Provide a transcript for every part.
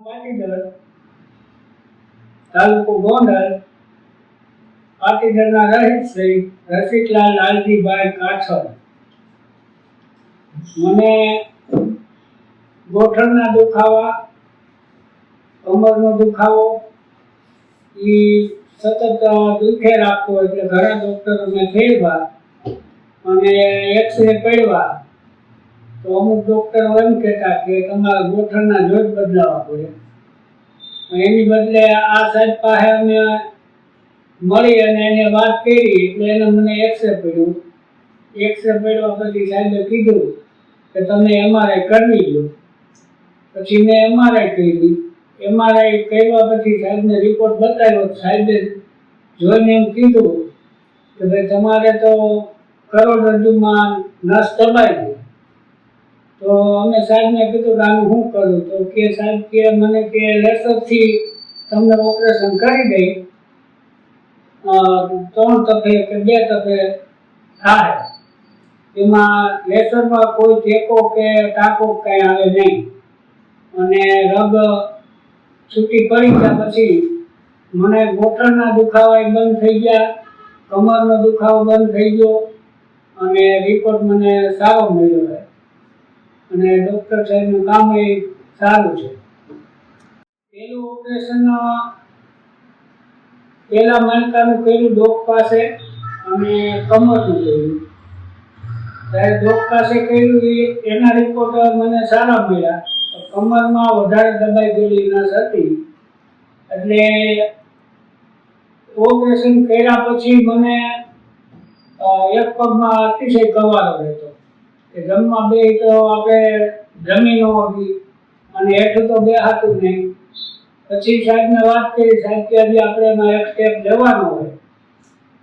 પાટીદર, તાલુકો ગોંડલ, પાટીદરના રહીત શ્રી રસિકલાલ લાલજીભાઈ કાછડ. મને ગોઠણના દુખાવા કમરનો દુખાવો એ સતત દુખે રાખતો એટલે ઘણા ડૉક્ટરોને ફેરવા અને એક્સરે પડવા તો અમુક ડૉક્ટરો એમ કહેતા કે તમારા ગોઠણના જોઈ બદલાવા પડે. એની બદલે આ સાહેબ પાસે અમે મળી અને એને વાત કરી, એટલે એને મને એક્સરે પડ્યું. એક્સરે પડ્યા પછી સાહેબે કીધું કે તમે એમઆરઆઈ કરવી લો. પછી મેં એમઆરઆઈ કરી. એમઆરઆઈ કર્યા પછી સાહેબને રિપોર્ટ બતાવ્યો. સાહેબે જોઈને એમ કીધું કે ભાઈ તમારે તો કરોડરજ્જુમાં નસ દબાઈ ગઈ તો અમે સાહેબને કીધું કે આનું શું કરું? તો કે સાહેબ કે મને કે લેસરથી તમને ઓપરેશન કરી દઈ. ત્રણ તફે કે બે તફે થાય. એમાં લેસરમાં કોઈ ટેકો કે ટાંકો કાંઈ આવે નહીં. અને રગ છૂટી પડી ગયા પછી મને ગોઠણના દુખાવા બંધ થઈ ગયા, કમરનો દુખાવો બંધ થઈ ગયો અને રિપોર્ટ મને સારો મળ્યો છે. અને ડૉક્ટર સાહેબનું કામ એ સારું છે. પેલું ઓપરેશન પહેલા મણકાનું કર્યું ડોક પાસે અને કમરનું કર્યું. ત્યારે ડોક પાસે કર્યું એ એના રિપોર્ટ મને સારા મળ્યા. કમરમાં વધારે દબાઈ ગયેલી નસ હતી. એટલે ઓપરેશન કર્યા પછી મને એક પગમાં અતિશય કવારો રહેતો. કે જમવા બે તો આપણે ન હતી અને હેઠું તો બે હતું નહીં. પછી સાહેબને વાત કરી, સાહેબ કે હજી આપણે એમાં એક સ્ટેપ લેવાનો હોય.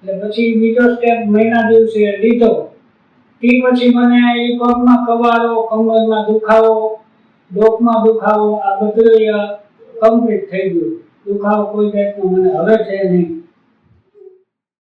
એટલે પછી બીજો સ્ટેપ મહિના દિવસે લીધો. તે પછી મને એ પગમાં કવારો, કમરમાં દુખાવો, ડોકમાં દુખાવો, આ બધું કમ્પ્લીટ થઈ ગયું. દુખાવો કોઈ જાતનો મને હવે છે નહીં.